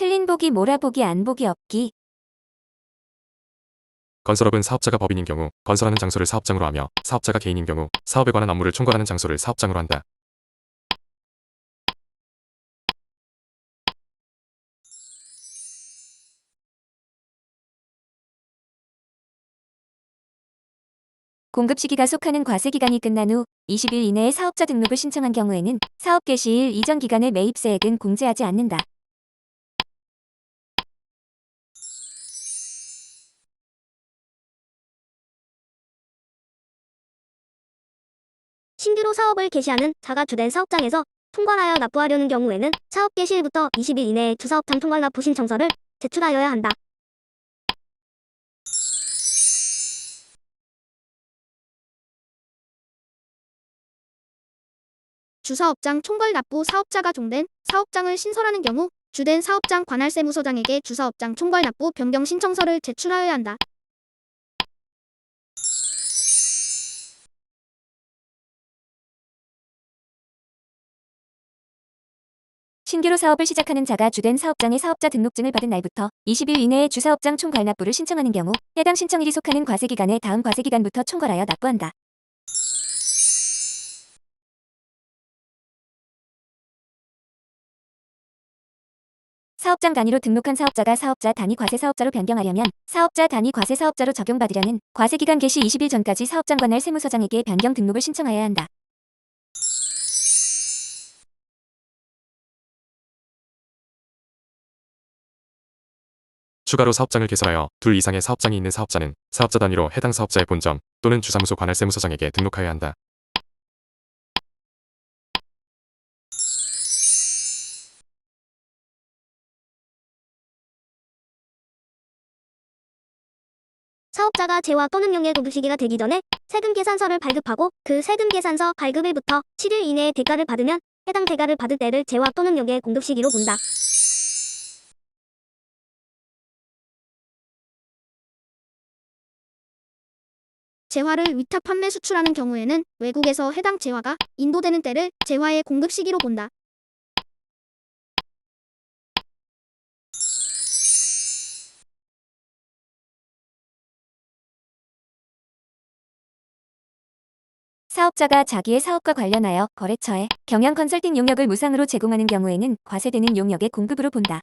틀린 보기 몰아보기 안 보기 없기. 건설업은 사업자가 법인인 경우 건설하는 장소를 사업장으로 하며 사업자가 개인인 경우 사업에 관한 업무를 총괄하는 장소를 사업장으로 한다. 공급 시기가 속하는 과세 기간이 끝난 후 20일 이내에 사업자 등록을 신청한 경우에는 사업 개시일 이전 기간의 매입세액은 공제하지 않는다. 신규로 사업을 개시하는 자가 주된 사업장에서 통관하여 납부하려는 경우에는 사업 개시일부터 20일 이내에 주사업장 통관 납부 신청서를 제출하여야 한다. 주사업장 총괄 납부 사업자가 종된 사업장을 신설하는 경우 주된 사업장 관할세무서장에게 주사업장 총괄 납부 변경 신청서를 제출하여야 한다. 신규로 사업을 시작하는 자가 주된 사업장의 사업자 등록증을 받은 날부터 20일 이내에 주사업장 총괄 납부를 신청하는 경우 해당 신청일이 속하는 과세 기간에 다음 과세 기간부터 총괄하여 납부한다. 사업장 단위로 등록한 사업자가 사업자 단위 과세 사업자로 변경하려면 사업자 단위 과세 사업자로 적용받으려는 과세 기간 개시 20일 전까지 사업장 관할 세무서장에게 변경 등록을 신청하여야 한다. 추가로 사업장을 개설하여 둘 이상의 사업장이 있는 사업자는 사업자 단위로 해당 사업자의 본점 또는 주사무소 관할 세무서장에게 등록하여야 한다. 사업자가 재화 또는 용의 공급 시기가 되기 전에 세금 계산서를 발급하고 그 세금 계산서 발급일부터 7일 이내에 대가를 받으면 해당 대가를 받을 때를 재화 또는 용의 공급 시기로 본다. 재화를 위탁 판매 수출하는 경우에는 외국에서 해당 재화가 인도되는 때를 재화의 공급 시기로 본다. 사업자가 자기의 사업과 관련하여 거래처에 경영 컨설팅 용역을 무상으로 제공하는 경우에는 과세되는 용역의 공급으로 본다.